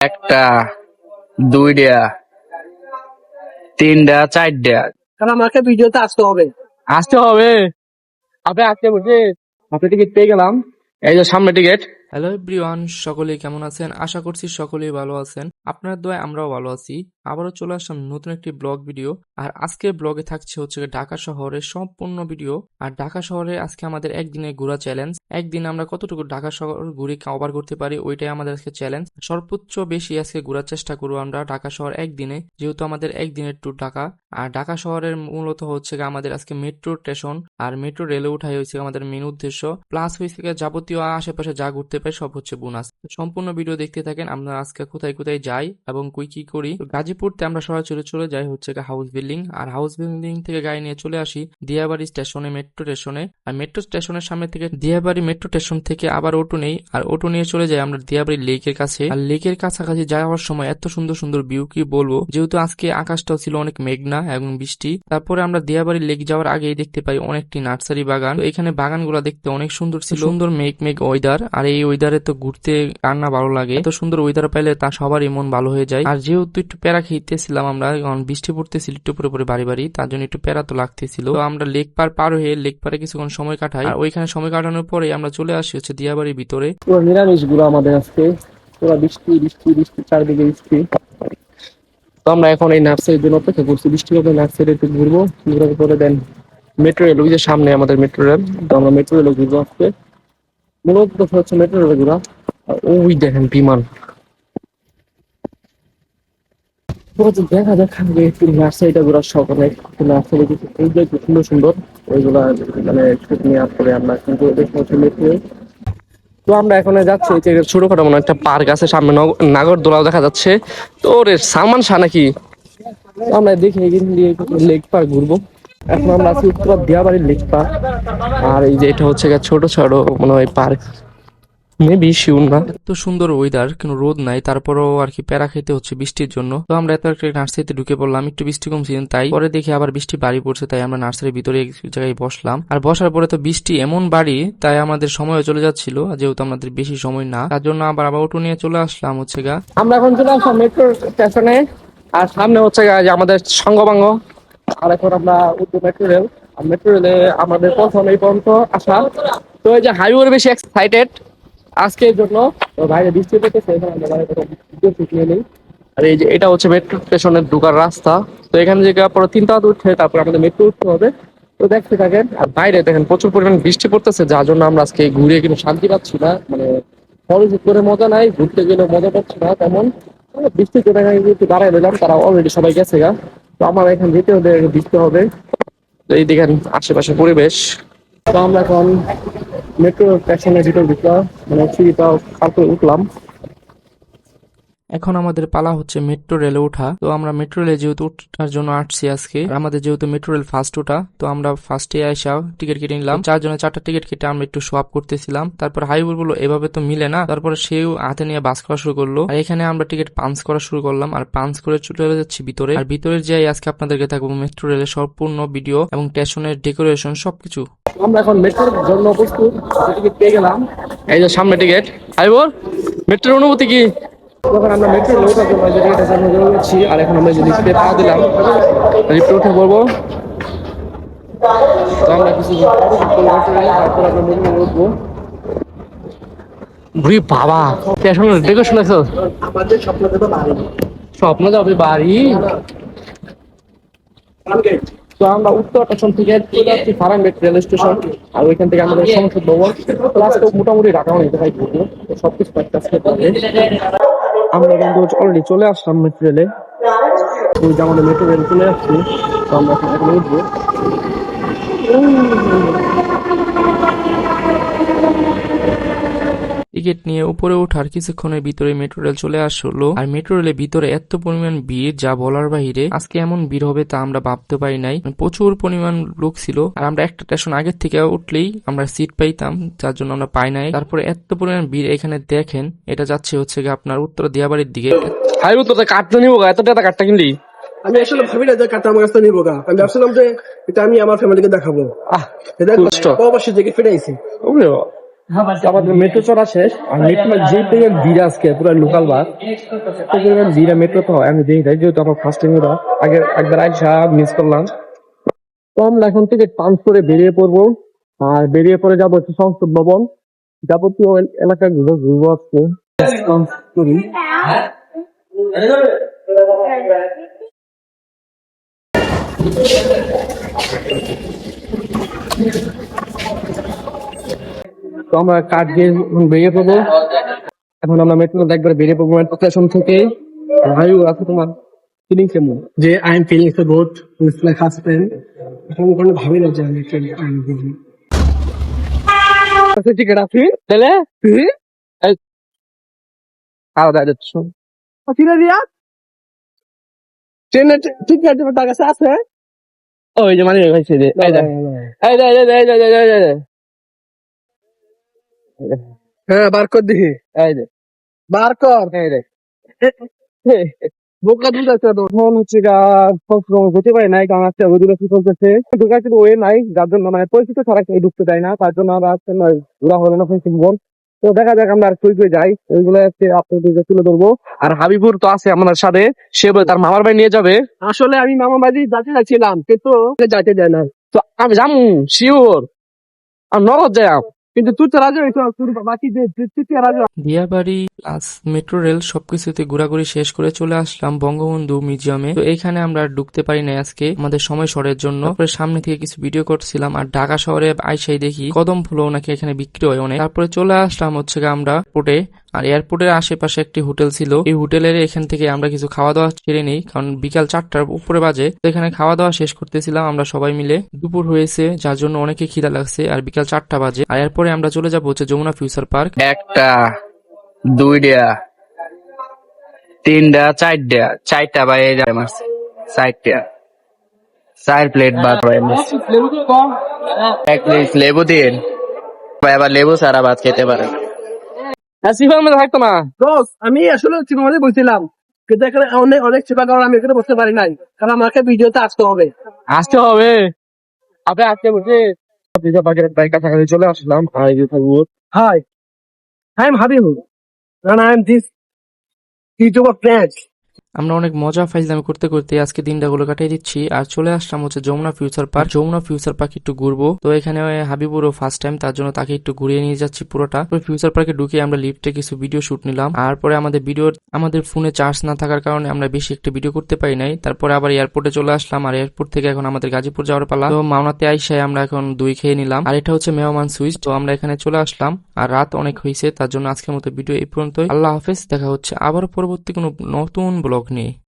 একটা দুইটা তিনটা চারটা কারণ আমাকে ভিডিওতে আসতে হবে। আসতে হবে। আপনি আসতে বসে আপনি টিকিট পেয়ে গেলাম। এই যে সামনে টিকিট। হ্যালো এভরিওয়ান সকলে কেমন আছেন? আশা করছি সকলেই ভালো আছেন। আপনার দোয়ায় আমরাও ভালো আছি। আবারও চলে আসলাম নতুন একটি ব্লগ ভিডিও। আর আজকের ব্লগে থাকছে হচ্ছে ঢাকা শহরের সম্পূর্ণ ভিডিও। আর ঢাকা শহরে আজকে আমাদের একদিনে ঘোরা চ্যালেঞ্জ একদিন আমরা কতটুকু ঢাকা শহর ঘুরে কভার করতে পারি, ওইটাই আমাদের আজকে চ্যালেঞ্জ সর্বোচ্চ বেশি আজকে ঘোরার চেষ্টা করব আমরা ঢাকা শহর একদিনে, যেহেতু আমাদের একদিনের ট্যুর ঢাকা। আর ঢাকা শহরের মূলত হচ্ছে আমাদের আজকে মেট্রো স্টেশন আর মেট্রো রেলে উঠাই হয়েছে আমাদের মেন উদ্দেশ্য। প্লাস হয়েছে যাবতীয় আশেপাশে যা ঘুরতে পারে সব হচ্ছে বোনাস সম্পূর্ণ ভিডিও দেখতে থাকেন। আমরা আজকে কোথায় কোথায় যাই এবং কই কি করি গাজীপুরতে আমরা সরাসরি চলে যাই হচ্ছে হাউস বিল্ডিং আর হাউস বিল্ডিং থেকে গাড়ি নিয়ে চলে আসি দিয়াবাড়ি স্টেশনে মেট্রো স্টেশনে আর মেট্রো স্টেশনের সামনে থেকে দিয়াবাড়ি মেট্রো স্টেশন থেকে আবার অটো নেই, আর অটো নিয়ে চলে যাই আমরা দিয়াবাড়ি লেকের কাছে। আর লেকের কাছাকাছি যাওয়ার সময় এত সুন্দর সুন্দর ভিউ কি বলব, যেহেতু আজকে আকাশটাও ছিল অনেক মেঘনা এবং বৃষ্টি, তারপরে আমরা দিয়াবাড়ি লেক যাওয়ার আগেই দেখতে পাই অনেকটি নার্সারি বাগান। তো এখানে বাগানগুলো দেখতে অনেক সুন্দর ছিল। সুন্দর মেঘ মেঘ ওয়েদার আর এই ওয়েদারে তো ঘুরতে কার না ভালো লাগে। এত সুন্দর ওয়েদার পাইলে তা সবারই মন ভালো হয়ে যায়। আর যেহেতু একটু প্যারা খেতেছিলাম আমরা কারণ বৃষ্টি পড়তেছিল, একটু পরে পরে বাড়ি বাড়ি, তার জন্য একটু প্যারা তো লাগতেছিল। তো আমরা লেক পার পার হয়ে লেক পারে কিছুক্ষণ সময় কাটাই। আর ওইখানে সময় কাটানোর পরে আমরা চলে আসি হচ্ছে দিয়াবাড়ির ভিতরে। পুরো নিরামিষগুলো আমাদের আজকে। পুরো বৃষ্টি বৃষ্টি বৃষ্টি, চারদিকে বৃষ্টি। তো আমরা এখন এই নার্সারির জন্য অপেক্ষা করছি। বৃষ্টি হবে নার্সারি একটু ঘুরবো? ঘুরার পরে দেন মেট্রো রেল ওই যে সামনে আমাদের মেট্রো রেল তো আমরা মেট্রো রেলে ঘুরবো আজকে। মূলত হচ্ছে মেট্রো রেলে ঘুরা। ওই দেখেন বিমান। তো দেখা যাক আগে একটু নার্সারিটা ঘোরার শখ অনেক নার্সারি কিছু ফুলগুলো খুব সুন্দর সুন্দর ওইগুলা মানে শুট নেওয়ার পরে আমরা কিন্তু ওদের সময় তো আমরা এখন যাচ্ছি যে ছোটখাটো মনে একটা পার্ক আছে, সামনে নগ- নাগরদোলাও দেখা যাচ্ছে। তো রে সালমান শাহ নাকি? আমরা দেখি লেক পার্ক ঘুরবো। এখন আমরা আছি উত্তর দিয়াবাড়ির লেক পার্ক। আর এই যে এটা হচ্ছে ছোট ছোট মনে হয় পার্ক। মেবি শিউন না এত সুন্দর ওয়েদার কিন্তু রোদ নাই তারপরেও আর কি প্যারা খেতে হচ্ছে বৃষ্টির জন্য। তো আমরা এত একটা নার্সারিতে ঢুকে পড়লাম একটু বৃষ্টি কমছে তাই পরে দেখি আবার বৃষ্টি বাড়ি পড়ছে তাই আমরা নার্সারির ভিতরে এক জায়গায় বসলাম। আর বসার পরে তো বৃষ্টি এমন বাড়ি তাই আমাদের সময় চলে যাচ্ছিল যেহেতু আমাদের বেশি সময় না। তার জন্য আবার আবার অটো নিয়ে চলে আসলাম হচ্ছে গা। আমরা এখন চলে আসলাম মেট্রো স্টেশনে আর সামনে হচ্ছে গিয়ে যে আমাদের সঙ্গবাঙ্গ। আর এখন আমরা উত্তর মেট্রো রেল মেট্রো রেলে আমাদের প্রথম এই পর্যন্ত আসা। তো এই যে হাইওয়ে বেশি এক্সাইটেড আজকের জন্য বাইরে বৃষ্টি পেতেছে এখানে আমরা বাইরে আর এই যে এটা হচ্ছে মেট্রো স্টেশনের ঢোকার রাস্তা। তো এখানে থেকে পরে তিনটা উঠে তারপর আমাদের মেট্রো উঠতে হবে। তো দেখতে থাকেন, আর বাইরে দেখেন প্রচুর পরিমাণ বৃষ্টি পড়তেছে, যার জন্য আমরা আজকে ঘুরে কিন্তু শান্তি পাচ্ছি না। মানে ফলস করে মজা নাই, ঘুরতে গেলে মজা পাচ্ছি না, তেমন। মানে বৃষ্টির জন্য এখানে একটু দাঁড়ায় দিলাম, তারা অলরেডি সবাই গেছে গা। তো আমার এখন যেতে হবে বৃষ্টি হবে। তো এই দেখেন, আশেপাশে পরিবেশ। তো আমরা এখন মেট্রো স্টেশনের ভিতর ঢুকলাম মানে সিঁড়িটা করে উঠলাম। এখন আমাদের পালা হচ্ছে মেট্রো রেলে ওঠা। তো আমরা মেট্রো রেলে যেহেতু ওঠার জন্য আসছি আজকে আমাদের যেহেতু মেট্রো রেল ফার্স্ট ওঠা তো আমরা ফার্স্টে আসা টিকিট কেটে নিলাম। চারজনে চারটা টিকিট কেটে আমরা একটু সোয়াপ করতেছিলাম। তারপর হাইবুল বলল এভাবে তো মিলে না। তারপরে সেও হাতে নিয়ে বাস করা শুরু করল। আর এখানে আমরা টিকিট পাঞ্চ করা শুরু করলাম। আর পাঞ্চ করে চলে যাচ্ছি ভিতরে। আর ভিতরে যাই আজকে আপনাদেরকে থাকব মেট্রো রেলের সম্পূর্ণ ভিডিও এবং স্টেশনের ডেকোরেশন সবকিছু। আমরা এখন মেট্রোর জন্য প্রস্তুত। টিকিট পেয়ে গেলাম। এই যে সামনে টিকিট হাইবুল মেট্রোর অনুভূতি কি? যখন আমরা মেট্রো জন্য যাচ্ছি আর এখন আমরা যে লিফটে পা দিলাম লিফটে উঠে পড়ব তো আমরা কিছু তারপর আমরা মেট্রো উঠবো বুড়ি বাবা স্টেশন ডেকোরেশন আছে আমাদের স্বপ্ন দেবো বাড়ি। স্বপ্ন যাবে বাড়ি। তো আমরা উত্তর স্টেশন থেকে চলে যাচ্ছি ফারামগেট রেল স্টেশন আর ওইখান থেকে আমাদের সংসদ ভবন। ক্লাস তো মোটামুটি ঢাকা হয়ে যেতে ঘুরবো সবকিছু একটা আমরা কিন্তু অলরেডি চলে আসলাম মেট্রো রেলে আমাদের মেট্রো রেল চলে আসছি, তো আমরা এখানে উঠবো। টিকিট নিয়ে উপরে ওঠার কিছুক্ষণের ভিতরে মেট্রো রেল চলে আসলো। আর মেট্রো রেলের ভিতরে এত পরিমাণ ভিড় যা বলার বাহিরে আজকে এমন ভিড় হবে তা আমরা ভাবতে পারি নাই। প্রচুর পরিমাণ লোক ছিল। আর আমরা একটা স্টেশন আগের থেকে উঠলেই আমরা সিট পাইতাম যার জন্য আমরা পাই নাই। তারপরে এত পরিমাণ ভিড় এখানে দেখেন এটা যাচ্ছে হচ্ছে গিয়ে আপনার উত্তর দিয়াবাড়ির দিকে। হাই উত্তর কাঠটা নিবো গা, এত টাকা কাঠটা কিনলি? আমি আসলে ভাবি না যে কাটা আমার কাছে নিবো গা। আমি ভাবছিলাম যে এটা আমি আমার ফ্যামিলিকে দেখাবো। আহ এটা কষ্ট। প্রবাসী থেকে ফিরে আইছি। আমাদের মেট্রো চড়া শেষ আর মেট্রো যে পরিমাণ ভিড় আজকে পুরো লোকাল বাস সেই পরিমাণ ভিড় মেট্রো তো হয় আমি দেখি তাই যেহেতু আমার ফার্স্ট টাইম ওরা আগে একবার আইসা মিস করলাম। তো আমরা এখন থেকে পাঞ্চ করে বেরিয়ে পড়ব আর বেরিয়ে পরে যাব হচ্ছে সংসদ ভবন। যাবতীয় এলাকা ঘুরবো ঘুরবো আজকে। করি তো আমরা কাঠ দিয়ে এখন বেরিয়ে পড়ব। এখন আমরা মেট্রো একবার বেরিয়ে পড়ব মেট্রো স্টেশন থেকে। ভাইও আছে তোমার ফিলিং কেমন যে I am feeling so good with my husband এখন কোনো ভাবি না যে আমি ট্রেন আই এম আছে টিকিট আছে তাহলে? এই আলাদা যাচ্ছ। ট্রেনের টিকিট টাকা কাছে আছে? ওই যে মানে হয়েছে যে এই এই এই এই এই হ্যাঁ বার কর দেখি এই দেখ। বার কর এই দেখ। বোকা দুধ আছে ফোন হচ্ছে সবসময় যেতে নাই কারণ আজকে ওদের কি চলতেছে। ঢুকাইতে ওয়ে নাই যার জন্য মানে পরিচিত ছাড়া কেউ ঢুকতে দেয় না তার জন্য আমরা আজকে নয়। ঘোরা হলো না ফেসিং তো দেখা যাক আমরা আর কই কই যাই। ওইগুলো আজকে আপনাদের তুলে ধরবো। আর হাবিবুর তো আছে আমাদের সাথে সে বলে তার মামার বাড়ি নিয়ে যাবে। আসলে আমি মামা বাড়ি যাতে যাচ্ছিলাম কিন্তু যাইতে যায় না। তো আমি যামু শিওর আর নগদ যাই কিন্তু তুই তো রাজু তোর বাকি যে রাজু প্লাস মেট্রো, রেল সবকিছুতে ঘোরাঘুরি শেষ করে চলে আসলাম বঙ্গবন্ধু মিউজিয়ামে। তো এখানে আমরা ঢুকতে পারি না আজকে, আমাদের সময় সরের জন্য। তারপরে সামনে থেকে কিছু ভিডিও করছিলাম, আর ঢাকা শহরে আইসাই দেখি, কদম ফুলও নাকি এখানে বিক্রি হয় অনেক। তারপরে চলে আসলাম হচ্ছে আমরা এয়ারপোর্টে আর এয়ারপোর্টের আশেপাশে একটি হোটেল ছিল এই হোটেলের এখান থেকে আমরা কিছু খাওয়া দাওয়া সেরে নিই কারণ বিকাল চারটার উপরে বাজে তো এখানে খাওয়া দাওয়া শেষ করতেছিলাম আমরা সবাই মিলে দুপুর হয়েছে যার জন্য অনেকে খিদা লাগছে আর বিকাল চারটা বাজে আর এরপরে আমরা চলে যাব হচ্ছে যমুনা ফিউচার পার্ক একটা দুইটা তিনটা চারটা চারটা বাইরে মারছে চারটা চার প্লেট ভাত। এক প্লেট লেবু দিন ভাই আবার লেবু সারা ভাত খেতে পারে হ্যাঁ সিফার মধ্যে থাকতো না দোষ আমি আসলে চিপামাতে বসছিলাম কিন্তু এখানে অনেক অনেক চেপা কারণ আমি এখানে বসতে পারি নাই। কারণ আমাকে ভিডিওতে আসতে হবে। আসতে হবে? আপনি আজকে বসে পিজা বাগের বাইক কাছাকাছি চলে আসলাম। হাই ইউ থাকব হাই আই এম হাবিব না না I am this YouTuber friend. আমরা অনেক মজা ফাইজলামি করতে করতে আজকে দিনটাগুলো কাটিয়ে দিচ্ছি। আর চলে আসলাম হচ্ছে Jamuna future park Jamuna future park একটু ঘুরবো। তো এখানে হাবিবুরও ফার্স্ট টাইম তার জন্য তাকে একটু ঘুরিয়ে নিয়ে যাচ্ছি পুরোটা। ফিউচার পার্কে ঢুকে আমরা লিফটে কিছু ভিডিও শুট নিলাম। আর পরে আমাদের ভিডিও আমাদের ফোনে চার্জ না থাকার কারণে আমরা বেশি একটা ভিডিও করতে পারি নাই। তারপরে আবার এয়ারপোর্টে চলে আসলাম। আর এয়ারপোর্ট থেকে এখন আমাদের গাজীপুর যাওয়ার পালা। তো মাওনাতে আইসায় আমরা এখন দুই খেয়ে নিলাম। আর এটা হচ্ছে মেহমান সুইচ তো আমরা এখানে চলে আসলাম। আর রাত অনেক হয়েছে তার জন্য আজকের মতো ভিডিও এই পর্যন্তই। আল্লাহ হাফেজ, দেখা হচ্ছে আবার পরবর্তী কোনো নতুন ব্লগ নিয়ে